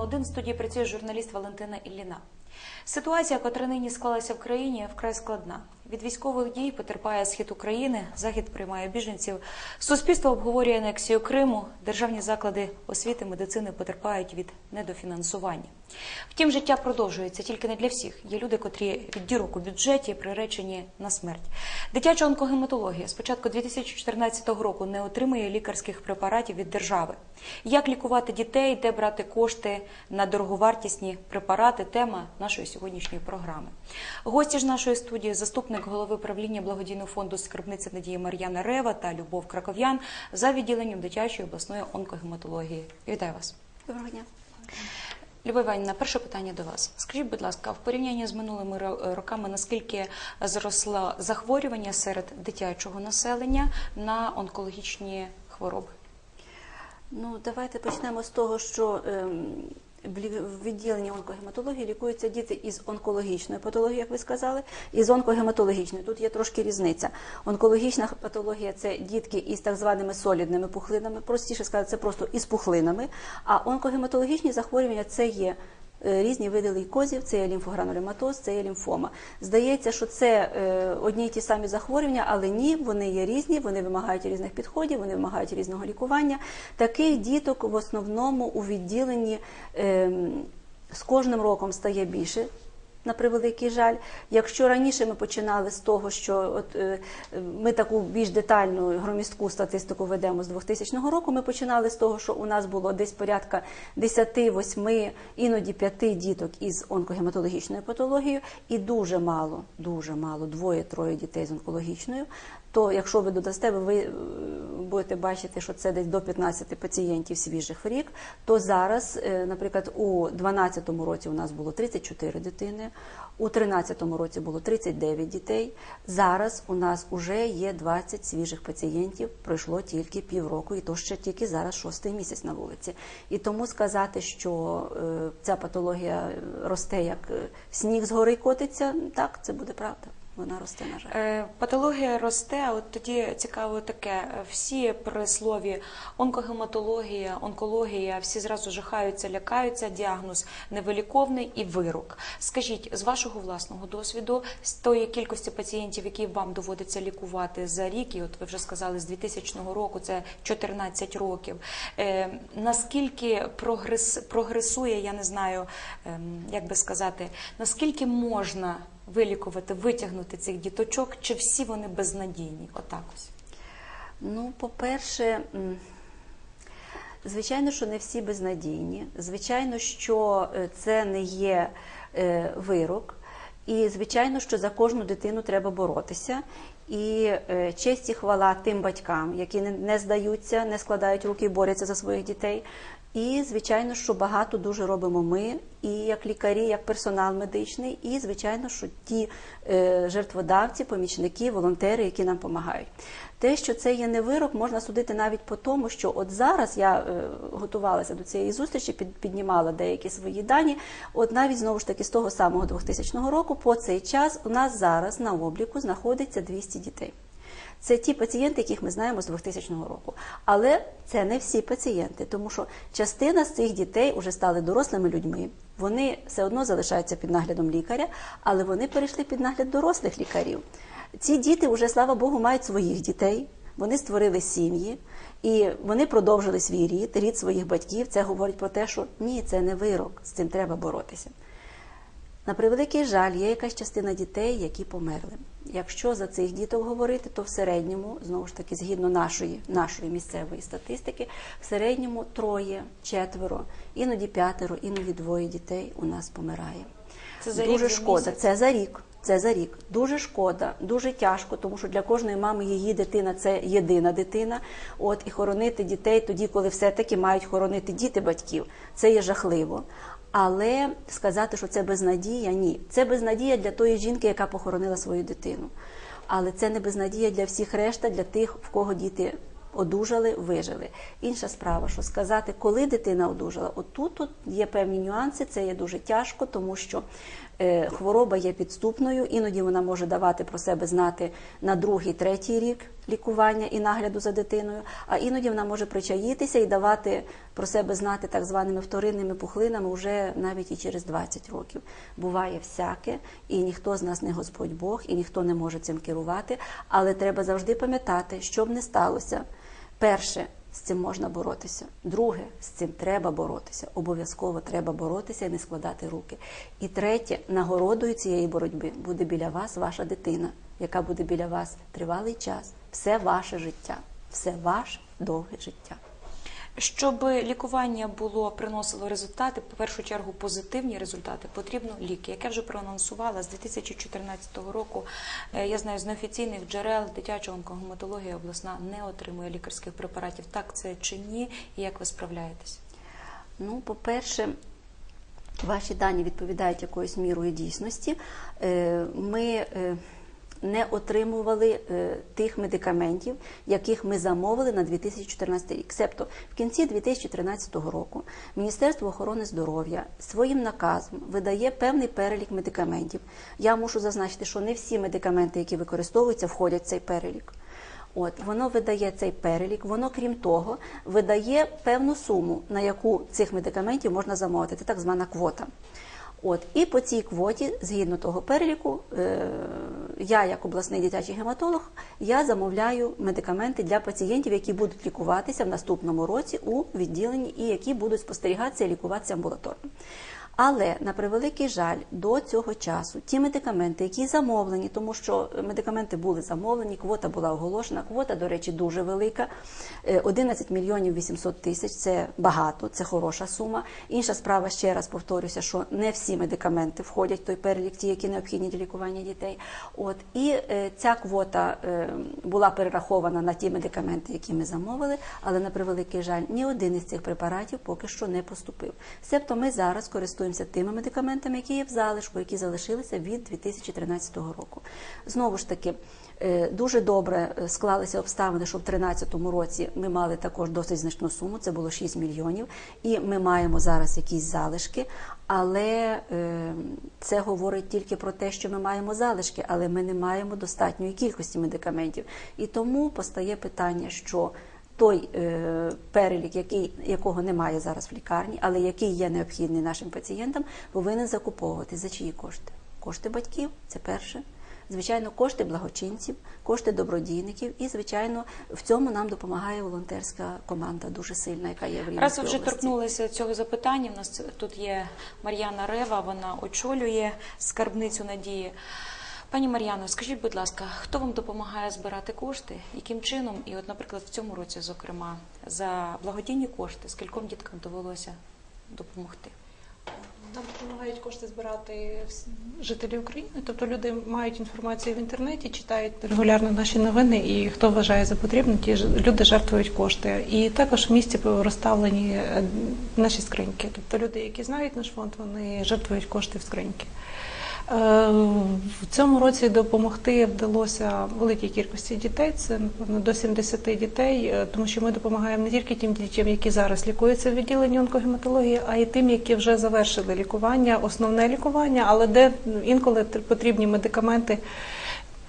Один. В студії працює журналіст Валентина Ілліна. Ситуація, котра нині склалася в країні, вкрай складна. Від військових дій потерпає схід України, захід приймає біженців. Суспільство обговорює анексію Криму. Державні заклади освіти, медицини потерпають від недофінансування. Втім, життя продовжується тільки не для всіх. Є люди, котрі від дірок у бюджеті приречені на смерть. Дитяча онкогематологія з початку 2014 року не отримує лікарських препаратів від держави. Як лікувати дітей, де брати кошти на дороговартісні препарати? Тема нашої сьогоднішньої програми. Гості ж нашої студії заступник голови правління благодійного фонду скарбниця Надії Мар'яна Рева та Любов Краков'ян за відділенням дитячої обласної онкогематології. Вітаю вас. Доброго дня. Любов Іванівна, перше питання до вас. Скажіть, будь ласка, в порівнянні з минулими роками, наскільки зросло захворювання серед дитячого населення на онкологічні хвороби? Ну, давайте почнемо з того, що ем, в відділенні онкогематології лікуються діти із онкологічною патологією, як ви сказали, і з онкогематологічною. Тут є трошки різниця. Онкологічна патологія це дітки із так званими солідними пухлинами, простіше сказати, це просто із пухлинами. А онкогематологічні захворювання це є різні види лейкозів, це є лімфогранулематоз, це є лімфома. Здається, що це е, одні й ті самі захворювання, але ні, вони є різні, вони вимагають різних підходів, вони вимагають різного лікування. Таких діток в основному у відділенні ем, з кожним роком стає більше. На превеликий жаль, якщо раніше ми починали з того, що от е, ми таку більш детальну громістку статистику ведемо з 2000 року, ми починали з того, що у нас було десь порядка 10, 8, іноді 5 діток із онкогематологічною патологією, і дуже мало, дуже мало, двоє-троє дітей з онкологічною. То якщо ви додасте, ви е, будете бачити, що це десь до 15 пацієнтів свіжих в рік, то зараз, е, наприклад, у 2012 році у нас було 34 дитини, у 2013 році було 39 дітей. Зараз у нас вже є 20 свіжих пацієнтів. Пройшло тільки півроку, і то ще тільки зараз шостий місяць на вулиці. І тому сказати, що е, ця патологія росте як сніг з гори котиться, так це буде правда. Вона росте, на жаль. Е, Патологія росте. От тоді цікаво таке: е, всі при слові онкогематологія, онкологія, всі зразу жахаються, лякаються. Діагноз невиліковний і вирок. Скажіть з вашого власного досвіду, з тої кількості пацієнтів, які вам доводиться лікувати за рік, і от ви вже сказали, з 2000 року це 14 років. Е, наскільки прогрес прогресує, я не знаю, ем, як би сказати, наскільки можна вилікувати, витягнути цих діточок, чи всі вони безнадійні? Отак ось. Ну, по-перше, звичайно, що не всі безнадійні. Звичайно, що е, це не є е, вирок. І звичайно, що за кожну дитину треба боротися. І е, честь і хвала тим батькам, які не, здаються, не складають руки і борються за своїх дітей. І звичайно, що багато дуже робимо ми, і як лікарі, як персонал медичний, і звичайно, що ті е, жертводавці, помічники, волонтери, які нам допомагають. Те, що це є не вирок, можна судити навіть по тому, що от зараз я е, готувалася до цієї зустрічі, під, піднімала деякі свої дані. От навіть знову ж таки з того самого 2000 року, по цей час у нас зараз на обліку знаходиться 200 дітей. Це ті пацієнти, яких ми знаємо з 2000 року. Але це не всі пацієнти, тому що частина з цих дітей вже стали дорослими людьми. Вони все одно залишаються під наглядом лікаря, але вони перейшли під нагляд дорослих лікарів. Ці діти вже, слава Богу, мають своїх дітей. Вони створили сім'ї і вони продовжили свій рід, рід своїх батьків. Це говорить про те, що ні, це не вирок, з цим треба боротися. На превеликий жаль, є якась частина дітей, які померли. Якщо за цих діток говорити, то в середньому, знову ж таки, згідно нашої, нашої місцевої статистики, в середньому троє, четверо, іноді п'ятеро, іноді двоє дітей у нас помирає. Це за дуже за шкода. місяць? Це за рік. Це за рік. Дуже шкода, дуже тяжко, тому що для кожної мами її дитина це єдина дитина. От і хоронити дітей тоді, коли все-таки мають хоронити діти батьків, це є жахливо. Але сказати, що це безнадія, ні. Це безнадія для тої жінки, яка похоронила свою дитину. Але це не безнадія для всіх решта, для тих, в кого діти одужали, вижили. Інша справа, що сказати, коли дитина одужала, отут тут є певні нюанси, це є дуже тяжко, тому що е, хвороба є підступною, іноді вона може давати про себе знати на другий, третій рік лікування і нагляду за дитиною, а іноді вона може причаїтися і давати про себе знати так званими вторинними пухлинами вже навіть і через 20 років. Буває всяке, і ніхто з нас не Господь Бог, і ніхто не може цим керувати. Але треба завжди пам'ятати, що б не сталося. Перше, з цим можна боротися. Друге, з цим треба боротися. Обов'язково треба боротися і не складати руки. І третє, нагородою цієї боротьби буде біля вас ваша дитина, яка буде біля вас тривалий час. Все ваше життя, все ваше довге життя. Щоб лікування було приносило результати, в першу чергу позитивні результати, потрібно ліки. Як я вже проанонсувала, з 2014 року е, я знаю з неофіційних джерел дитяча онкогематологія обласна не отримує лікарських препаратів. Так це чи ні? І як ви справляєтесь? Ну, по-перше, ваші дані відповідають якоюсь мірою дійсності. Е, Ми е, не отримували е, тих медикаментів, яких ми замовили на 2014 рік. Себто в кінці 2013 року Міністерство охорони здоров'я своїм наказом видає певний перелік медикаментів. Я мушу зазначити, що не всі медикаменти, які використовуються, входять в цей перелік. От воно видає цей перелік. Воно, крім того, видає певну суму, на яку цих медикаментів можна замовити. Це так звана квота. От і по цій квоті, згідно того переліку, е, я, як обласний дитячий гематолог, я замовляю медикаменти для пацієнтів, які будуть лікуватися в наступному році у відділенні і які будуть спостерігатися і лікуватися амбулаторно. Але на превеликий жаль, до цього часу ті медикаменти, які замовлені, тому що медикаменти були замовлені, квота була оголошена. Квота, до речі, дуже велика. Е, 11 мільйонів 800 тисяч це багато, це хороша сума. Інша справа, ще раз повторюся, що не всі медикаменти входять в той перелік, ті, які необхідні для лікування дітей. От і е, ця квота е, була перерахована на ті медикаменти, які ми замовили, але на превеликий жаль, ні один із цих препаратів поки що не поступив. Себто ми зараз користуємося тими медикаментами, які є в залишку, які залишилися від 2013 року. Знову ж таки. е, Дуже добре е, склалися обставини, що в 2013 році ми мали також досить значну суму, це було 6 мільйонів, і ми маємо зараз якісь залишки, але е, це говорить тільки про те, що ми маємо залишки, але ми не маємо достатньої кількості медикаментів. І тому постає питання, що той е, перелік, який, якого немає зараз в лікарні, але який є необхідний нашим пацієнтам, повинен закуповувати за чиї кошти? Кошти батьків це перше. Звичайно, кошти благочинців, кошти добродійників, і звичайно, в цьому нам допомагає волонтерська команда дуже сильна, яка є в Рівненській Раз ви вже області. торкнулися цього запитання. У нас тут є Мар'яна Рева, вона очолює скарбницю надії. Пані Мар'яно, скажіть, будь ласка, хто вам допомагає збирати кошти? Яким чином? І, от, наприклад, в цьому році, зокрема, за благодійні кошти, скільком діткам довелося допомогти? Нам допомагають кошти збирати жителі України. Тобто люди мають інформацію в інтернеті, читають регулярно наші новини, і хто вважає за потрібне, ті люди жертвують кошти. І також в місті розставлені е, наші скриньки. Тобто люди, які знають наш фонд, вони жертвують кошти в скриньки. Е, В цьому році допомогти вдалося великій кількості дітей, це напевно до 70 дітей, е, тому що ми допомагаємо не тільки тим дітям, які зараз лікуються в відділенні онкогематології, а й тим, які вже завершили лікування, основне лікування, але де інколи потрібні медикаменти.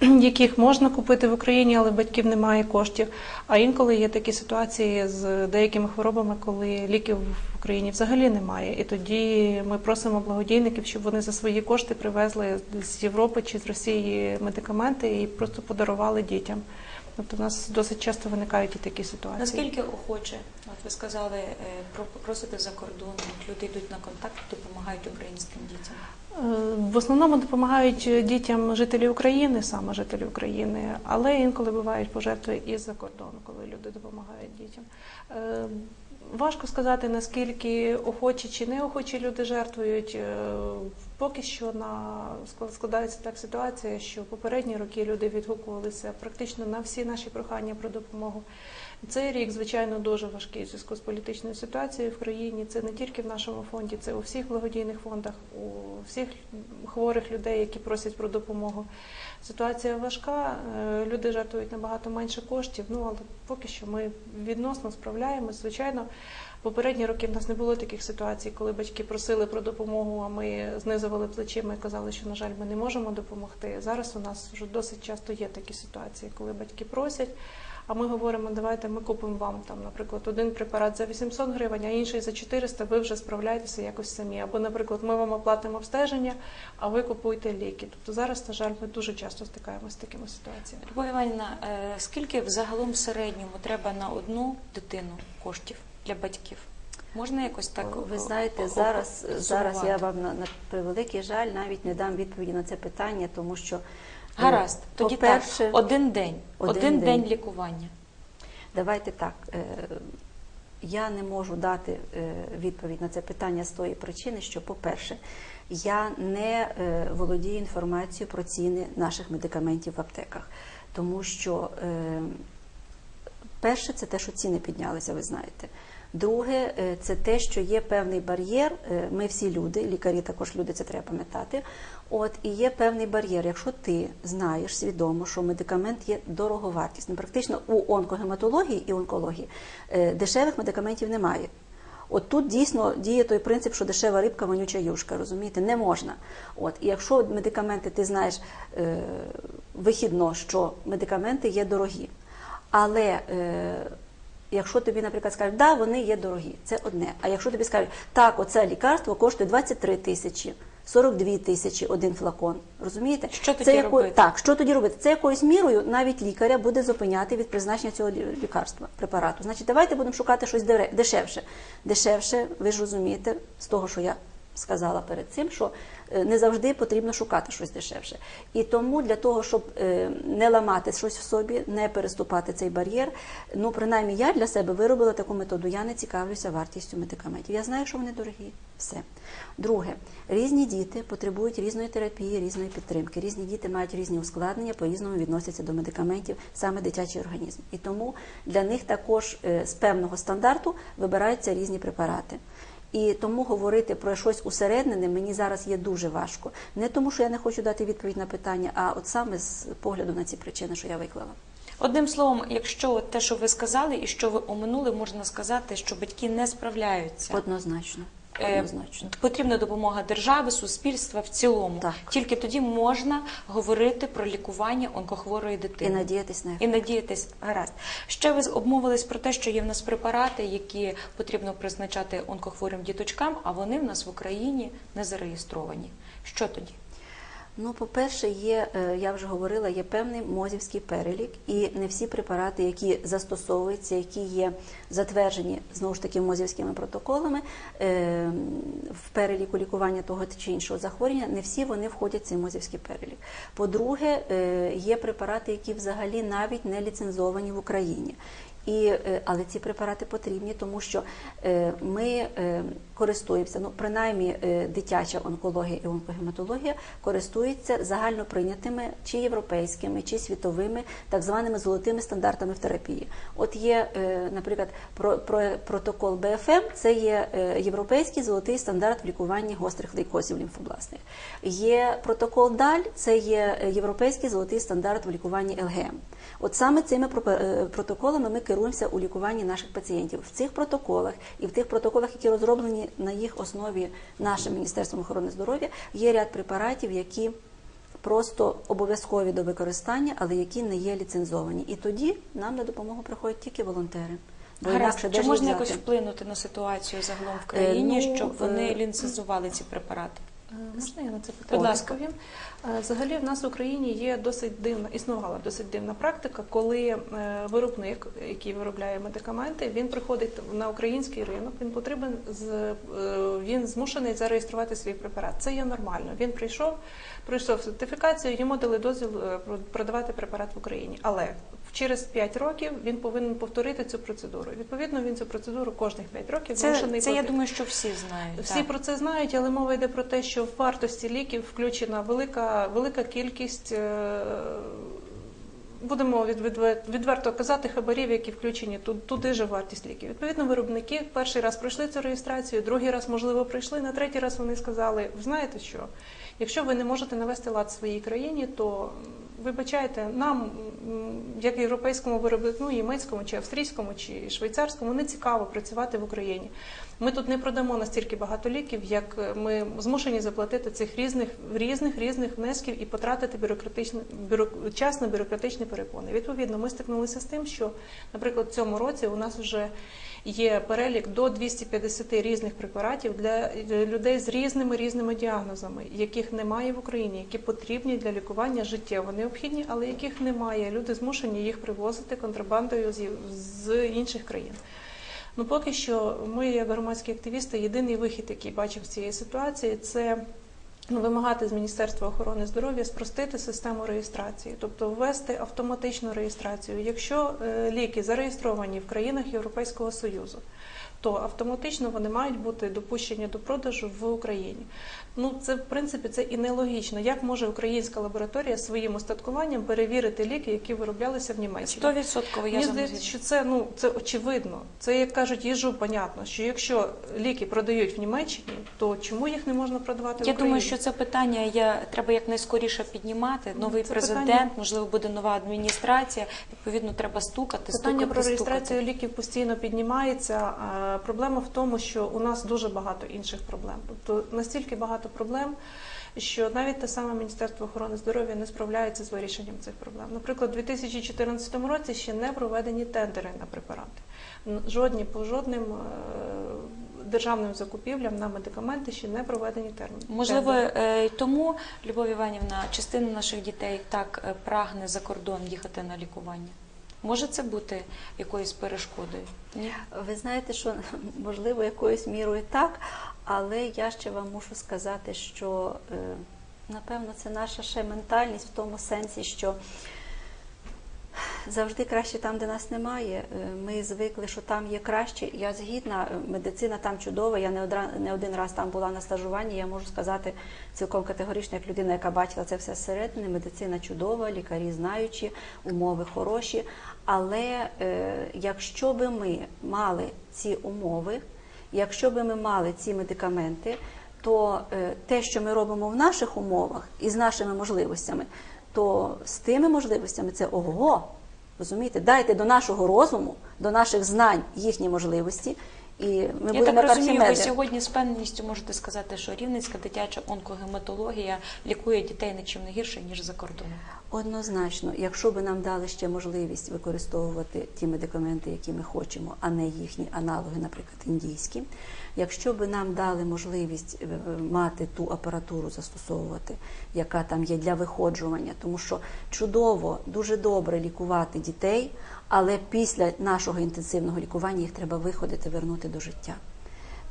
Яких можна купити в Україні, але батьків немає коштів. А інколи є такі ситуації з деякими хворобами, коли ліків Україні взагалі немає. І тоді ми просимо благодійників, щоб вони за свої кошти привезли з Європи чи з Росії медикаменти і просто подарували дітям. Тобто в нас досить часто виникають і такі ситуації. Наскільки охоче? От ви сказали, е, про- просите за кордоном, люди йдуть на контакт, допомагають українським дітям. Е, В основному допомагають дітям жителі України, саме жителі України, але інколи бувають пожертви і з-за кордону, коли люди допомагають дітям. Важко сказати, наскільки охочі чи неохочі люди жертвують. Е, Поки що на склад- складається так ситуація, що попередні роки люди відгукувалися практично на всі наші прохання про допомогу. Цей рік, звичайно, дуже важкий у зв'язку з політичною ситуацією в країні. Це не тільки в нашому фонді, це у всіх благодійних фондах, у всіх хворих людей, які просять про допомогу. Ситуація важка, е, люди жертвують набагато менше коштів. Ну але поки що ми відносно справляємось. Звичайно, попередні роки в нас не було таких ситуацій, коли батьки просили про допомогу, а ми знизували плечима і казали, що на жаль, ми не можемо допомогти. Зараз у нас вже досить часто є такі ситуації, коли батьки просять. А ми говоримо, давайте ми купимо вам там, наприклад, один препарат за 800 гривень, а інший за 400, ви вже справляєтеся якось самі. Або, наприклад, ми вам оплатимо обстеження, а ви купуєте ліки. Тобто зараз, на жаль, ми дуже часто стикаємося з такими ситуаціями. Любов Іванівна, е, скільки взагалом в середньому треба на одну дитину коштів для батьків? Можна якось так Ви знаєте, зараз, зараз я вам на, на превеликий жаль навіть не дам відповіді на це питання, тому що е, Гаразд, тоді так, один день, один один, день. день. лікування. Давайте так. е, Я не можу дати е, відповідь на це питання з тої причини, що, по-перше, я не володію інформацією про ціни наших медикаментів в аптеках, тому що перше це те, що ціни піднялися, ви знаєте. Друге, е, це те, що є певний бар'єр. е, Ми всі люди, лікарі також люди, це треба пам'ятати. От і є певний бар'єр. Якщо ти знаєш свідомо, що медикамент є дороговартісним, практично у онкогематології і онкології е, дешевих медикаментів немає. От тут дійсно діє той принцип, що дешева рибка, вонюча юшка, розумієте, не можна. От і якщо медикаменти, ти знаєш е, вихідно, що медикаменти є дорогі, але е, якщо тобі, наприклад, скажуть, да, вони є дорогі, це одне. А якщо тобі скажуть, так, оце лікарство коштує 23 тисячі. 42 тисячі один флакон. Розумієте? Що тоді це яко- робити? Так, що тоді робити? Це якоюсь мірою навіть лікаря буде зупиняти від призначення цього лікарства, препарату. Значить, давайте будемо шукати щось дешевше. Дешевше, ви ж розумієте, з того, що я сказала перед цим, що не завжди потрібно шукати щось дешевше. І тому для того, щоб е, не ламати щось в собі, не переступати цей бар'єр, ну принаймні я для себе виробила таку методу. Я не цікавлюся вартістю медикаментів. Я знаю, що вони дорогі. Все. Друге, різні діти потребують різної терапії, різної підтримки. Різні діти мають різні ускладнення, по-різному відносяться до медикаментів, саме дитячий організм. І тому для них також е, з певного стандарту вибираються різні препарати. І тому говорити про щось усереднене мені зараз є дуже важко. Не тому, що я не хочу дати відповідь на питання, а от саме з погляду на ці причини, що я виклала. Одним словом, якщо те, що ви сказали, і що ви оминули, можна сказати, що батьки не справляються. Однозначно. Е, Однозначно. Потрібна допомога держави, суспільства в цілому. Так. Тільки тоді можна говорити про лікування онкохворої І дитини. надіятись на І надіятись, гаразд. Ще ви обмовились про те, що є в нас препарати, які потрібно призначати онкохворим діточкам, а вони в нас в Україні не зареєстровані. Що тоді? Ну, по-перше, є, е, я вже говорила, є певний мозівський перелік, і не всі препарати, які застосовуються, які є затверджені знову ж таки мозівськими протоколами е, в переліку лікування того чи іншого захворювання, не всі вони входять в цей мозівський перелік. По-друге, е, є препарати, які взагалі навіть не ліцензовані в Україні. І, е, але ці препарати потрібні, тому що е, ми е, користуємося, ну принаймні дитяча онкологія і онкогематологія користуються загально прийнятими чи європейськими, чи світовими так званими золотими стандартами в терапії. От є, наприклад, про, про, протокол БФМ, це є європейський золотий стандарт в лікуванні гострих лейкозів лімфобласних. Є протокол ДАЛЬ, це є європейський золотий стандарт в лікуванні ЛГМ. От саме цими е, протоколами ми керуємося у лікуванні наших пацієнтів. В цих протоколах і в тих протоколах, які розроблені на їх основі нашим Міністерством охорони здоров'я, є ряд препаратів, які просто обов'язкові до використання, але які не є ліцензовані. І тоді нам на допомогу приходять тільки волонтери. Бо Гаразд. інакше Чи можна якось вплинути на ситуацію загалом в країні, ну, щоб вони е, ліцензували ці препарати? Е, Можна я на це питання відповім? Е, Взагалі в нас в Україні є досить дивна, існувала досить дивна практика, коли е, виробник, який виробляє медикаменти, він приходить на український ринок, він потрібен він змушений зареєструвати свій препарат. Це є нормально. Він прийшов, пройшов сертифікацію, йому дали дозвіл про- продавати препарат в Україні. Але через 5 років він повинен повторити цю процедуру. Відповідно, він цю процедуру кожних 5 років Це, змушений це я думаю, що всі знають. Всі так. про це знають, але мова йде про те, що в вартості ліків включена велика, велика кількість. е, Будемо від, від- відверто казати хабарів, які включені тут, туди же вартість ліків. Відповідно, виробники перший раз пройшли цю реєстрацію, другий раз, можливо, прийшли. На третій раз вони сказали: ви знаєте що? Якщо ви не можете навести лад в своїй країні, то вибачайте, нам, як європейському виробнику, ну, німецькому, чи австрійському, чи швейцарському, не цікаво працювати в Україні. Ми тут не продамо настільки багато ліків, як е, ми змушені заплатити цих різних різних різних внесків і потратити бюрократичні бюро, час на бюрократичні перепони. Відповідно, ми стикнулися з тим, що, наприклад, в цьому році у нас вже є перелік до 250 різних препаратів для е, людей з різними різними діагнозами, яких немає в Україні, які потрібні для лікування життєво необхідні, але яких немає. Люди змушені їх привозити контрабандою з, інших країн. Ну, поки що, ми, як громадські активісти, єдиний вихід, який бачив з цієї ситуації, це вимагати з Міністерства охорони здоров'я спростити систему реєстрації, тобто ввести автоматичну реєстрацію. Якщо е, ліки зареєстровані в країнах Європейського Союзу, то автоматично вони мають бути допущені до продажу в Україні. Ну це в принципі це і нелогічно. Як може українська лабораторія своїм устаткуванням перевірити ліки, які вироблялися в Німеччині? Стовідсотково я Мені здається, що це ну це очевидно. Це як кажуть, їжу понятно, що якщо ліки продають в Німеччині, то чому їх не можна продавати в Я думаю, що це питання є, треба якнайскоріше піднімати. Новий це президент, питання- можливо, буде нова адміністрація. Відповідно, треба стукати, Питання стукати, про стукати. реєстрацію ліків постійно піднімається. а Проблема в тому, що у нас дуже багато інших проблем. Тобто настільки багато проблем, що навіть те саме Міністерство охорони здоров'я не справляється з вирішенням цих проблем. Наприклад, у 2014 році ще не проведені тендери на препарати. Жодні по жодним е, державним закупівлям на медикаменти ще не проведені терміни. Можливо, е, й тому Любов Іванівна, частина наших дітей так е, прагне за кордон їхати на лікування. Може це бути якоюсь перешкодою? Ні? Ви знаєте, що можливо якоюсь мірою так, але я ще вам мушу сказати, що е, напевно це наша ще ментальність в тому сенсі, що завжди краще там, де нас немає. Е, Ми звикли, що там є краще. Я згідна, е, медицина там чудова. Я не одра- не один раз там була на стажуванні. Я можу сказати цілком категорично, як людина, яка бачила це все зсередини. Медицина чудова, лікарі знаючі, умови хороші. Але е, якщо би ми мали ці умови, якщо би ми мали ці медикаменти, то е, те, що ми робимо в наших умовах і з нашими можливостями, то з тими можливостями це ого. Розумієте, дайте до нашого розуму, до наших знань їхні можливості, і ми Я будемо так розумію, розумію, ви сьогодні з певністю можете сказати, що Рівненська дитяча онкогематологія лікує дітей нічим не гірше, ніж за кордоном. Однозначно, якщо би нам дали ще можливість використовувати ті медикаменти, які ми хочемо, а не їхні аналоги, наприклад, індійські, якщо би нам дали можливість е, е, мати ту апаратуру застосовувати, яка там є для виходжування, тому що чудово, дуже добре лікувати дітей, але після нашого інтенсивного лікування їх треба виходити, вернути до життя.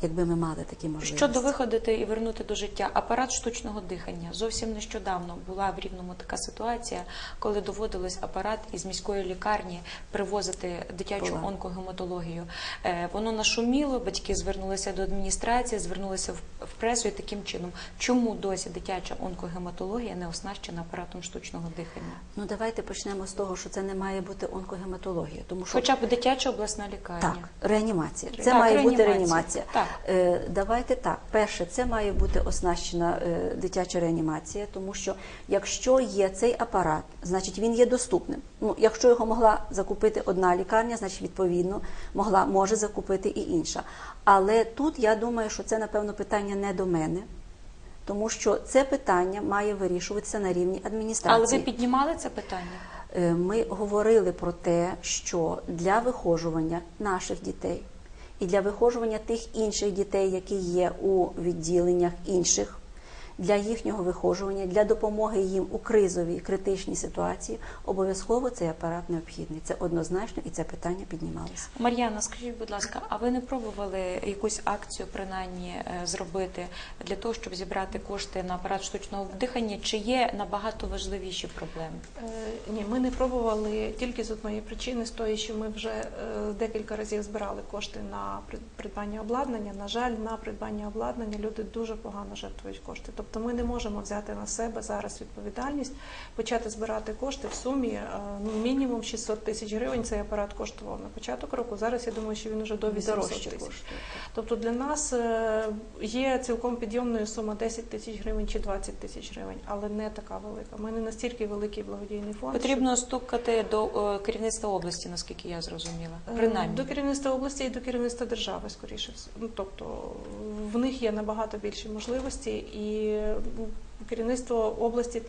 Якби ми мали такі можливості. Щодо виходити і вернути до життя апарат штучного дихання. Зовсім нещодавно була в рівному така ситуація, коли доводилось апарат із міської лікарні привозити дитячу Була. онкогематологію. Е, Воно нашуміло, батьки звернулися до адміністрації, звернулися в пресу і таким чином. Чому досі дитяча онкогематологія не оснащена апаратом штучного дихання? Ну давайте почнемо з того, що це не має бути онкогематологія, тому що Хоча б дитяча обласна лікарня. Так, реанімація. Це Так, має бути реанімація. реанімація. Так. Е, давайте так. Перше, це має бути оснащена е, дитяча реанімація, тому що якщо є цей апарат, значить він є доступним. Ну, якщо його могла закупити одна лікарня, значить відповідно могла може закупити і інша. Але тут я думаю, що це напевно питання не до мене. Тому що це питання має вирішуватися на рівні адміністрації. Але ви піднімали це питання? Е, Ми говорили про те, що для вихожування наших дітей і для вихожування тих інших дітей, які є у відділеннях інших, для їхнього вихожування, для допомоги їм у кризовій критичній ситуації, обов'язково цей апарат необхідний. Це однозначно і це питання піднімалося. Мар'яна, скажіть, будь ласка, а ви не пробували якусь акцію принаймні е, зробити для того, щоб зібрати кошти на апарат штучного дихання? Чи є набагато важливіші проблеми? Е, Ні, ми не пробували тільки з одної причини, з тої, що ми вже е, декілька разів збирали кошти на придбання обладнання. На жаль, на придбання обладнання люди дуже погано жертвують кошти. Тобто ми не можемо взяти на себе зараз відповідальність, почати збирати кошти в сумі е, ну, мінімум 600 тисяч гривень. Цей апарат коштував на початок року. Зараз я думаю, що він вже до 800 тисяч. Тобто для нас е, є цілком підйомною сума 10 тисяч гривень чи 20 тисяч гривень, але не така велика. Ми не настільки великий благодійний фонд. Потрібно стукати до е, керівництва області, наскільки я зрозуміла. Принаймні. до керівництва області і до керівництва держави, скоріше. Ну тобто в них є набагато більші можливості, і керівництво області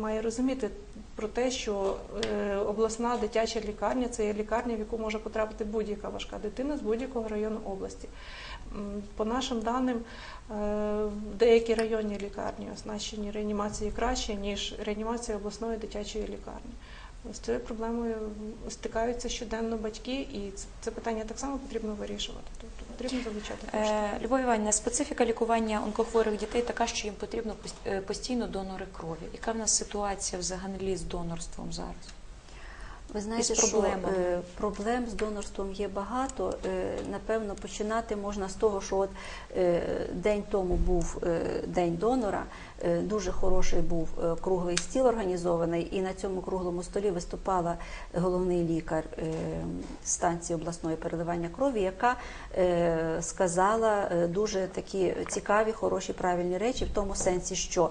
має розуміти про те, що е, обласна дитяча лікарня це є лікарня, в яку може потрапити будь-яка важка дитина з будь-якого району області. По нашим даним, е, деякі районні лікарні оснащені реанімацією краще, ніж реанімація обласної дитячої лікарні. З цією проблемою стикаються щоденно батьки, і це- питання так само потрібно вирішувати. Тобто потрібно залучати кошти. Е, Любов Іванівна, специфіка лікування онкохворих дітей така, що їм потрібно е, постійно донори крові. Яка в нас ситуація взагалі з донорством зараз? Ви знаєте, що е, проблем з донорством є багато. Е, напевно, починати можна з того, що от е, день тому був е, день донора. Е, дуже хороший був е, круглий стіл організований, і на цьому круглому столі виступала головний лікар е, станції обласної переливання крові, яка е, сказала дуже такі цікаві, хороші, правильні речі в тому сенсі, що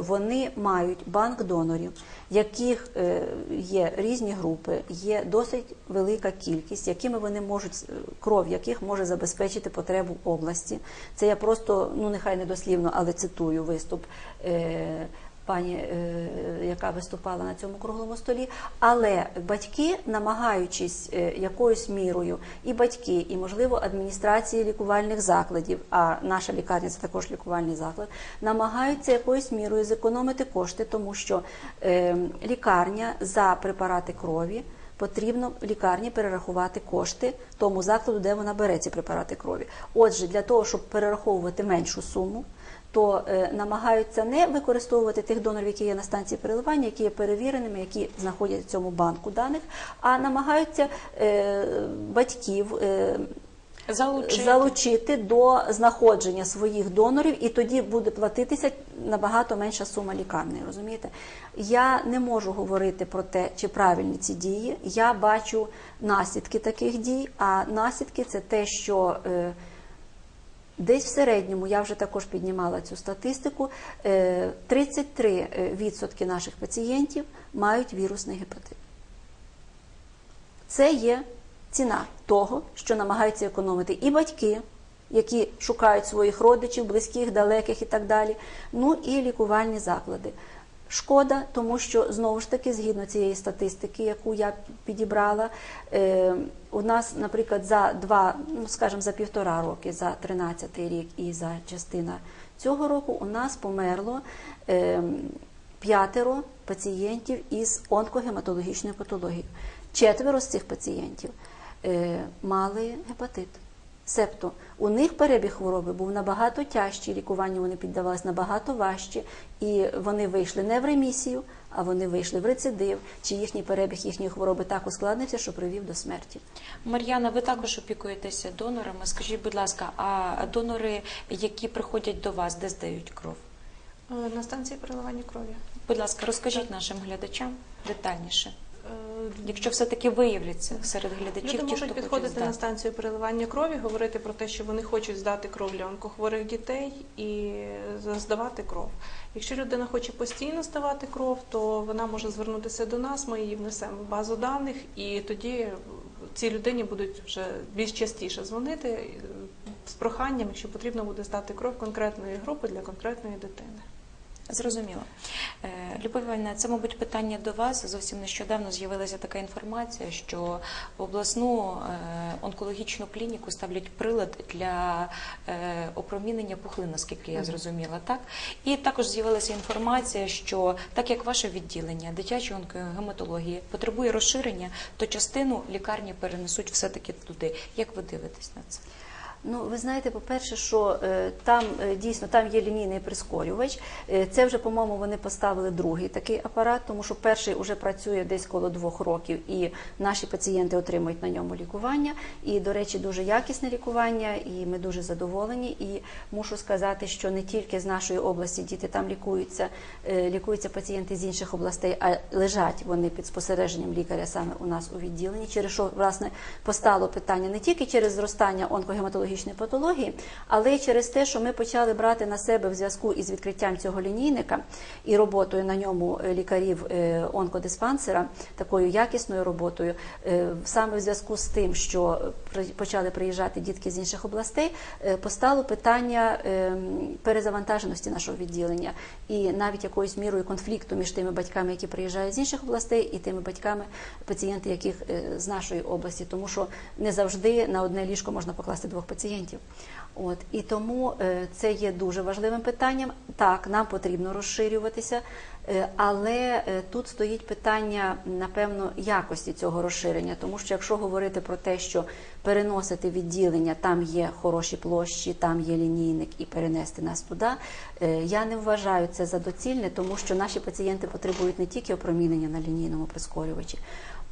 вони мають банк донорів, яких е, є різні групи, є досить велика кількість, якими вони можуть е, кров, яких може забезпечити потребу області. Це я просто ну нехай не дослівно, але цитую виступ. Пані, е, яка виступала на цьому круглому столі, але батьки, намагаючись е, якоюсь мірою, і батьки, і можливо адміністрації лікувальних закладів, а наша лікарня це також лікувальний заклад, намагаються якоюсь мірою зекономити кошти, тому що е, лікарня за препарати крові потрібно в лікарні перерахувати кошти тому закладу, де вона бере ці препарати крові. Отже, для того, щоб перераховувати меншу суму, то е, намагаються не використовувати тих донорів, які є на станції переливання, які є перевіреними, які знаходяться в цьому банку даних, а намагаються е, батьків. Е, Залучити. залучити до знаходження своїх донорів, і тоді буде платитися набагато менша сума лікарні. Розумієте? Я не можу говорити про те, чи правильні ці дії. Я бачу наслідки таких дій. А наслідки це те, що е, Десь в середньому, я вже також піднімала цю статистику, е, 33% наших пацієнтів мають вірусний гепатит. Це є ціна того, що намагаються економити і батьки, які шукають своїх родичів, близьких, далеких і так далі, ну і лікувальні заклади. Шкода, тому що знову ж таки, згідно цієї статистики, яку я підібрала, е, у нас, наприклад, за два, ну скажімо, за півтора роки, за 13-й рік і за частина цього року у нас померло е, п'ятеро пацієнтів із онкогематологічною патологією. Четверо з цих пацієнтів е, мали гепатит. Себто у них перебіг хвороби був набагато тяжчий, лікуванню вони піддавалися набагато важче, і вони вийшли не в ремісію, а вони вийшли в рецидив, чи їхній перебіг їхньої хвороби так ускладнився, що привів до смерті. Мар'яна, ви також опікуєтеся донорами. Скажіть, будь ласка, а донори, які приходять до вас, де здають кров? Е, На станції переливання крові. Будь ласка, розкажіть нашим глядачам детальніше. Якщо все-таки виявляться серед глядачів, Люди ті, можуть хто підходити на станцію переливання крові, говорити про те, що вони хочуть здати кров для онкохворих дітей і здавати кров. Якщо людина хоче постійно здавати кров, то вона може звернутися до нас, ми її внесемо в базу даних, і тоді цій людині будуть вже більш частіше дзвонити з проханням, якщо потрібно буде здати кров конкретної групи для конкретної дитини. Зрозуміло. Е, Любов Іванівна, це, мабуть, питання до вас. Зовсім нещодавно з'явилася така інформація, що в обласну е, онкологічну клініку ставлять прилад для е, опромінення пухлин, наскільки я зрозуміла, так? І також з'явилася інформація, що так як ваше відділення дитячої онкогематології потребує розширення, то частину лікарні перенесуть все-таки туди. Як ви дивитесь на це? Ну, ви знаєте, по-перше, що е, там е, дійсно там є лінійний прискорювач. Е, це вже, по-моєму, вони поставили другий такий апарат, тому що перший вже працює десь коло двох років, і наші пацієнти отримують на ньому лікування. І, до речі, дуже якісне лікування, і ми дуже задоволені. І мушу сказати, що не тільки з нашої області діти там лікуються, лікуються пацієнти з інших областей, а лежать вони під спостереженням лікаря саме у нас у відділенні, через що власне постало питання не тільки через зростання онкогематологічної патології, але через те, що ми почали брати на себе в зв'язку із відкриттям цього лінійника і роботою на ньому е, лікарів е, онкодиспансера, такою якісною роботою, е, саме в зв'язку з тим, що почали приїжджати дітки з інших областей, постало питання е, перезавантаженості нашого відділення і навіть якоюсь мірою конфлікту між тими батьками, які приїжджають з інших областей, і тими батьками, пацієнти, яких з нашої області, тому що не завжди на одне ліжко можна покласти двох пацієнтів. От і тому е, це є дуже важливим питанням. Так, нам потрібно розширюватися, е, але е, тут стоїть питання, напевно, якості цього розширення, тому що якщо говорити про те, що переносити відділення, там є хороші площі, там є лінійник, і перенести нас туди, я не вважаю це за доцільне, тому що наші пацієнти потребують не тільки опромінення на лінійному прискорювачі,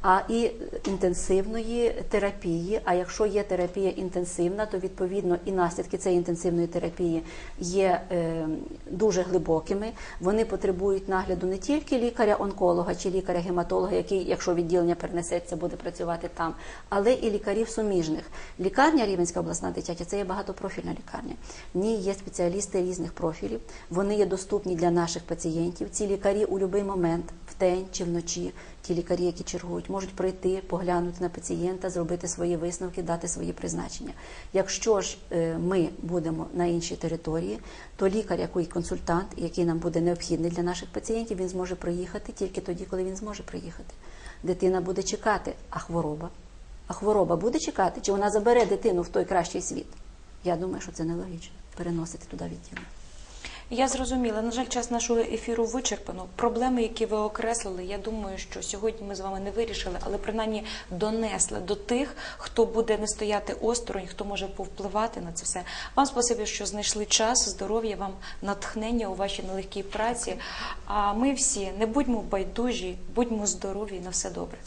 а і інтенсивної терапії. А якщо є терапія інтенсивна, то відповідно і наслідки цієї інтенсивної терапії є е, дуже глибокими. Вони потребують нагляду не тільки лікаря-онколога чи лікаря-гематолога, який, якщо відділення перенесеться, буде працювати там, але і лікарів суміжних. Лікарня Рівенська обласна дитяча це є багатопрофільна лікарня. В ній є спеціалісти різних профілів. Вони є доступні для наших пацієнтів. Ці лікарі у будь-який момент, вдень чи вночі, ті лікарі, які чергують, можуть прийти, поглянути на пацієнта, зробити свої висновки, дати свої призначення. Якщо ж е, ми будемо на іншій території, то лікар, який консультант, який нам буде необхідний для наших пацієнтів, він зможе приїхати тільки тоді, коли він зможе приїхати. Дитина буде чекати, а хвороба. А хвороба буде чекати, чи вона забере дитину в той кращий світ? Я думаю, що це нелогічно переносити туди відділення. Я зрозуміла. На жаль, час нашого ефіру вичерпано. Проблеми, які ви окреслили, я думаю, що сьогодні ми з вами не вирішили, але принаймні донесли до тих, хто буде не стояти осторонь, хто може повпливати на це все. Вам спасибі, що знайшли час, здоров'я вам, натхнення у вашій нелегкій праці. А ми всі не будьмо байдужі, будьмо здорові на все добре.